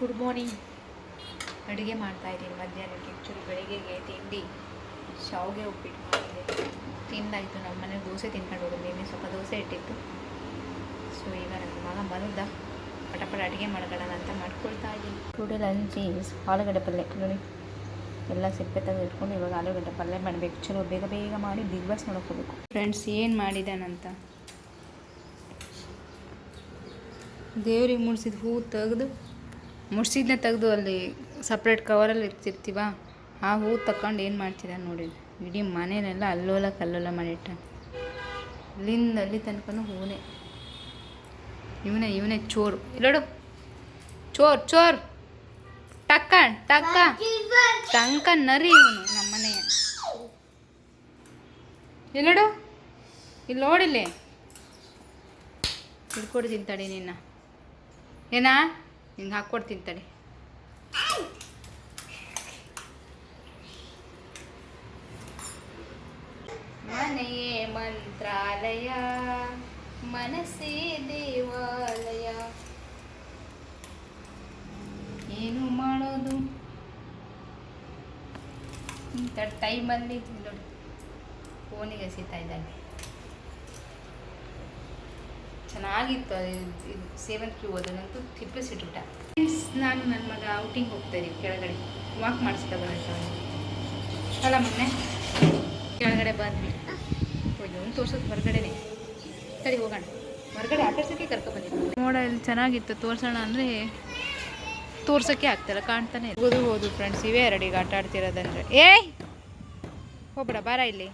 Good morning. ಅಡುಗೆ ಮಾಡ್ತಾಯಿದ್ದೀನಿ ಮಧ್ಯಾಹ್ನಕ್ಕೆ ಆ್ಯಕ್ಚುಲಿ ಬೆಳಿಗ್ಗೆಗೆ ತಿಂಡಿ, ಶಾವಿಗೆ ಉಪ್ಪಿಟ್ಟು ಮಾಡಿದೆ. ತಿಂದಾಯಿತು. ನಮ್ಮ ಮನೆ ದೋಸೆ ತಿನ್ಕೊಂಡು ಹೋಗೋದು ನಿನ್ನೆ ಸ್ವಲ್ಪ ದೋಸೆ ಇಟ್ಟಿತ್ತು. ಸೊ ಈಗ ನನ್ನ ಮಗ ಬಂದ. ಪಟಪಟ ಅಡುಗೆ ಮಾಡ್ಕೊಳ್ಳೋಣ ಅಂತ ಮಾಡ್ಕೊಳ್ತಾ ಇದ್ದೀನಿ. ಟುಡೇ ಲಂಚ್ ಆಲೂಗಡ್ಡೆ ಪಲ್ಯ ನೋಡಿ. ಎಲ್ಲ ಸಿಪ್ಪೆ ತೆಗೆದು ಇಟ್ಕೊಂಡು ಇವಾಗ ಆಲೂಗಡ್ಡೆ ಪಲ್ಯ ಮಾಡಬೇಕು. ಚಲೋ, ಬೇಗ ಬೇಗ ಮಾಡಿ ಬಿಗ್ ಬಾಸ್ ನೋಡ್ಕೋಬೇಕು ಫ್ರೆಂಡ್ಸ್ ಏನು ಮಾಡಿದಾನಂತ? ದೇವ್ರಿಗೆ ಮುಡಿಸಿದ ಹೂ ತೆಗೆದು ಮುಡ್ಸಿದ್ನ ತೆಗೆದು ಅಲ್ಲಿ ಸಪ್ರೇಟ್ ಕವರಲ್ಲಿ ಇರ್ತಿರ್ತೀವ ಆ ಹೂ ತಗೊಂಡು ಏನು ಮಾಡ್ತೀರ ನೋಡಿ. ಇಡೀ ಮನೇಲೆಲ್ಲ ಅಲ್ಲೋಲ ಕಲ್ಲೋಲ ಮಾಡಿಟ್ಟ ಅಲ್ಲಿಂದ ಅಲ್ಲಿ ತನಕನೂ ಹೂನೇ. ಇವನೇ ಇವನೇ ಚೋರು. ಇಲ್ಲೋಡು. ಚೋರ್ ಚೋರ್. ಟಕ್ಕ ಟಕ್ಕ. ಟಂಕ ನರಿ ಇವನು ನಮ್ಮ ಮನೆಯ. ಇಲ್ಲೋಡು. ಇಲ್ಲಿ ನೋಡಿಲ್ಲಿ. ಹಿಡ್ಕೊಡ್ತೀನಿ ತಡಿ ನಿನ್ನ. ಏನಾ? ಹಿಂಗೆ ಹಾಕ್ಕೊಡ್ತೀನಿ ತಡಿ ಮನೆಯೇ ಮಂತ್ರಾಲಯ, ಮನಸ್ಸೇ ದೇವಾಲಯ. ಏನು ಮಾಡೋದು? ಇಂಥ ಟೈಮಲ್ಲಿ ನೋಡಿ ಫೋನಿಗೆ ಸಿಗ್ತಾ ಇದ್ದಾನೆ ಚೆನ್ನಾಗಿತ್ತು ಇದು ಸೇವಂತಿಗೆ ಓದೋದಂತೂ ತಿಪ್ಪಿಸಿಟ್ಬಿಟ್ಟ. ಫ್ರೆಂಡ್ಸ್ ನಾನು ನನ್ನ ಮಗ ಔಟಿಂಗ್ ಹೋಗ್ತಾ ಇದ್ದೀವಿ ಕೆಳಗಡೆ. ವಾಕ್ ಮಾಡಿಸ್ತಾ ಬರೋಣ ಅಲ್ಲ ಮೊನ್ನೆ. ಕೆಳಗಡೆ ಬಂದ್ವಿ. ಒಂದು ತೋರ್ಸೋದು ಹೊರಗಡೆನೆ. ಸರಿ, ಹೋಗೋಣ. ಹೊರಗಡೆ ಆಟಾಡ್ಸೋಕ್ಕೆ ಕರ್ಕೊಬಂದಿದ್ದು ನೋಡ ಇಲ್ಲಿ ಚೆನ್ನಾಗಿತ್ತು. ತೋರ್ಸೋಣ ಅಂದರೆ ತೋರ್ಸೋಕ್ಕೆ ಆಗ್ತಿಲ್ಲ, ಕಾಣ್ತಾನೆ. ಹೋದು ಹೋದು ಫ್ರೆಂಡ್ಸ್ ಇವೇ ಎರಡು ಈಗ ಆಟ ಆಡ್ತಿರೋದಂದ್ರೆ. ಏಯ್! ಹೋಗ್ಬೇಡ, ಬಾರ ಇಲ್ಲಿ.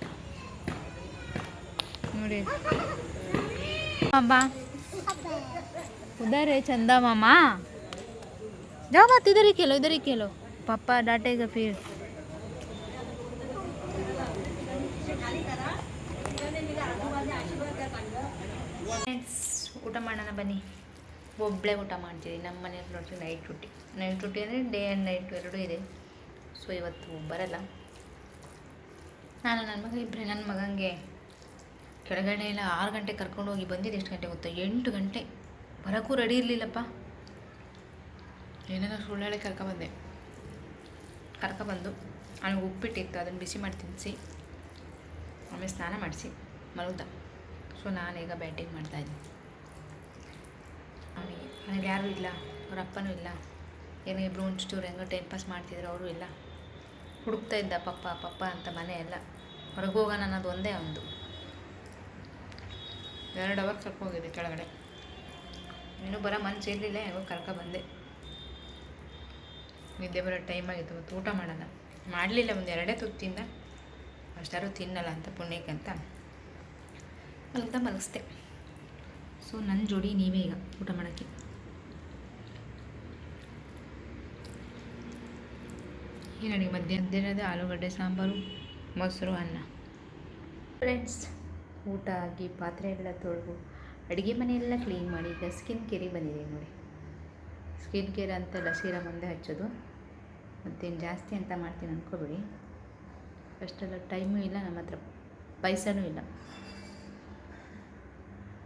ನೋಡಿ. ಬಾ उधर है चंदा मामा जाओ बात इधर ही खेलो इधर ही खेलो पापा डांटेगा फिर ಫ್ರೆಂಡ್ಸ್ ಊಟ ಮಾಡೋಣ ಬನ್ನಿ ಒಬ್ಬಳೇ ಊಟ ಮಾಡ್ತೀವಿ ನಮ್ಮ ಮನೆಯಲ್ಲಿ ನೋಡ್ತೀವಿ ನೈಟ್ ಡ್ಯೂಟಿ ನೈಟ್ ಡ್ಯೂಟಿ ಅಂದರೆ ಡೇ ಆ್ಯಂಡ್ ನೈಟ್ ಎರಡೂ ಇದೆ ಸೊ ಇವತ್ತು ಬರಲ್ಲ ನಾನು ನನ್ನ ಮಗ ಇಬ್ಬರೇ ನನ್ನ ಮಗನಿಗೆ ಕೆಳಗಡೆ ಎಲ್ಲ ಆರು ಗಂಟೆ ಕರ್ಕೊಂಡು ಹೋಗಿ ಬಂದಿದ್ದು ಎಷ್ಟು ಗಂಟೆ ಗೊತ್ತಾ? ಎಂಟು ಗಂಟೆ. ಬರೋಕ್ಕೂ ರೆಡಿ ಇರಲಿಲ್ಲಪ್ಪ. ಏನೇನೋ ಸುಳ್ಳು ಹೇಳಿ ಕರ್ಕೊಬಂದೆ. ಕರ್ಕೊಬಂದು ಅವನಿಗೆ ಉಪ್ಪಿಟ್ಟಿತ್ತು, ಅದನ್ನು ಬಿಸಿ ಮಾಡಿ ತಿನ್ನಿಸಿ ಆಮೇಲೆ ಸ್ನಾನ ಮಾಡಿಸಿ, ಮಲಗ್ದ. ಸೊ ನಾನೀಗ ಬ್ಯಾಟಿಂಗ್ ಮಾಡ್ತಾಯಿದ್ದೆ ಅವನಿಗೆ ನನಗೆ ಯಾರೂ ಇಲ್ಲ, ಅವ್ರ ಅಪ್ಪನೂ ಇಲ್ಲ, ಏನೋ ಇಬ್ಬರು ಒಂಚೂರು ಹೆಂಗೋ ಟೈಮ್ ಪಾಸ್ ಮಾಡ್ತಿದ್ರು, ಅವರು ಇಲ್ಲ. ಹುಡುಕ್ತಾ ಇದ್ದ ಪಪ್ಪ ಪಪ್ಪ ಅಂತ ಮನೆ ಎಲ್ಲ. ಹೊರಗೆ ಹೋಗೋಣ ಅನ್ನೋದು ಒಂದೇ ಒಂದು. ಎರಡು ಅವರ್ ಕರ್ಕೋಗಿದ್ದೆ ಕೆಳಗಡೆ. ಇನ್ನೂ ಬರೋ ಮನ್ಸು ಇರಲಿಲ್ಲ ಯಾವಾಗ ಕರ್ಕೊಬಂದೆ ನಿದ್ದೆ ಬರೋ ಟೈಮ್ ಆಗಿತ್ತು ಮತ್ತು ಊಟ ಮಾಡೋಣ. ಮಾಡಲಿಲ್ಲ, ಒಂದು ಎರಡೇ ತುತ್ತಿಂದ. ಅಷ್ಟಾರು ತಿನ್ನಲ್ಲ ಅಂತ ಪುಣ್ಯಕ್ಕಂತ ಮಲಗ್ತಾ ಮಲಗಿಸ್ದೆ. ಸೊ ನನ್ನ ಜೋಡಿ ನೀವೇ ಈಗ ಊಟ ಮಾಡೋಕ್ಕೆ. ಈಗ ನನಗೆ ಮಧ್ಯಾಹ್ನದ ಆಲೂಗಡ್ಡೆ, ಸಾಂಬಾರು, ಮೊಸರು, ಅನ್ನ. ಫ್ರೆಂಡ್ಸ್ ಊಟ ಆಗಿ ಪಾತ್ರೆ ಎಲ್ಲ ತೊಳೆದು ಅಡುಗೆ ಮನೆಯೆಲ್ಲ ಕ್ಲೀನ್ ಮಾಡಿ ಈಗ ಸ್ಕಿನ್ ಕೇರಿಗೆ ಬಂದಿದೆ ನೋಡಿ. ಸ್ಕಿನ್ ಕೇರ್ ಅಂತೆಲ್ಲ ಸೀರಮ್ ಮುಂದೆ ಹಚ್ಚೋದು. ಮತ್ತೇನು ಜಾಸ್ತಿ ಅಂತ ಮಾಡ್ತೀನಿ ಅಂದ್ಕೋಬೇಡಿ ಫಸ್ಟೆಲ್ಲ ಟೈಮೂ ಇಲ್ಲ ನಮ್ಮ ಹತ್ರ ಪೈಸನೂ ಇಲ್ಲ.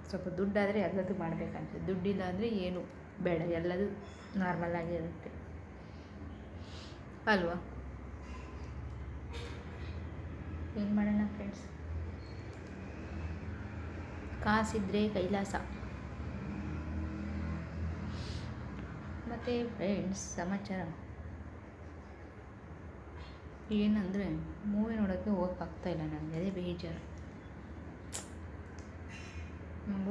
ಸ್ವಲ್ಪ ದುಡ್ಡಾದರೆ ಎಲ್ಲದೂ ಮಾಡಬೇಕಂತೆ. ದುಡ್ಡಿಲ್ಲ ಅಂದರೆ ಏನು ಬೇಡ, ಎಲ್ಲದೂ ನಾರ್ಮಲ್ ಆಗಿರುತ್ತೆ ಅಲ್ವಾ? ಏನು ಮಾಡೋಣ ಫ್ರೆಂಡ್ಸ್ ಕಾಸಿದ್ರೆ ಕೈಲಾಸ. ಮತ್ತು ಫ್ರೆಂಡ್ಸ್ ಸಮಾಚಾರ? ಏನಂದರೆ ಮೂವಿ ನೋಡೋಕ್ಕೆ ಹೋಗೋಕ್ಕಾಗ್ತಾಯಿಲ್ಲ ನನಗೆ ಅದೇ ಬೇಜಾರು.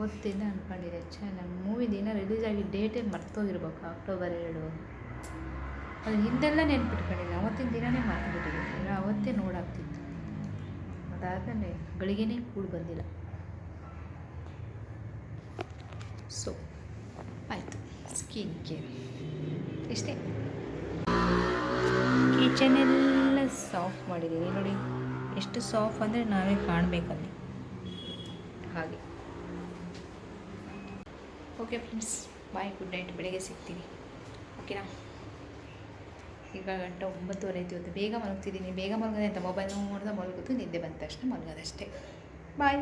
ಓದ್ತಿಲ್ಲ ಅಂದ್ಕೊಂಡಿದ್ದೆ ಛೇ, ನಾನು ಮೂವಿ ದಿನ ರಿಲೀಸ್ ಆಗಿ ಡೇಟೇ ಮರ್ತೋಗಿರ್ಬೇಕು ಅಕ್ಟೋಬರ್ ಎರಡು. ಅದು ಹಿಂದೆಲ್ಲ ನೆನ್ಪಿಟ್ಕೊಂಡಿಲ್ಲ ಅವತ್ತಿನ ದಿನವೇ ಮರ್ತುಬಿಟ್ಟಿದ್ದೀನಿ ಇಲ್ಲ ಅವತ್ತೇ ನೋಡಾಗ್ತಿತ್ತು. ಅದಾದಮೇಲೆ ಗಳಿಗೆನೇ ಕೂಡ ಬಂದಿಲ್ಲ. ಸೊ ಆಯಿತು. ಸ್ಕಿನ್ ಕೇರ್ ಇಷ್ಟೇ ಕಿಚನ್ ಎಲ್ಲ ಸಾಫ್ಟ್ ಮಾಡಿದ್ದೀನಿ ನೋಡಿ, ಎಷ್ಟು ಸಾಫ್ಟ್ ಅಂದರೆ ನಾವೇ ಕಾಣಬೇಕಲ್ಲಿ. ಹಾಗೆ. Okay friends bye good night ಬೆಳಗ್ಗೆ ಸಿಗ್ತೀನಿ. ಓಕೆನಾ ಈಗ ಗಂಟೆ ಒಂಬತ್ತುವರೆ ಐತಿ ಇವತ್ತು ಬೇಗ ಮಲಗ್ತಿದ್ದೀನಿ. ಬೇಗ ಮಲಗೋದೆ ಅಂತ ಮೊಬೈಲ್ ನೋಡ್ದೆ ಮಲಗೋದು. ನಿದ್ದೆ ಬಂದ ತಕ್ಷಣ ಮಲಗೋದಷ್ಟೇ. ಬಾಯ್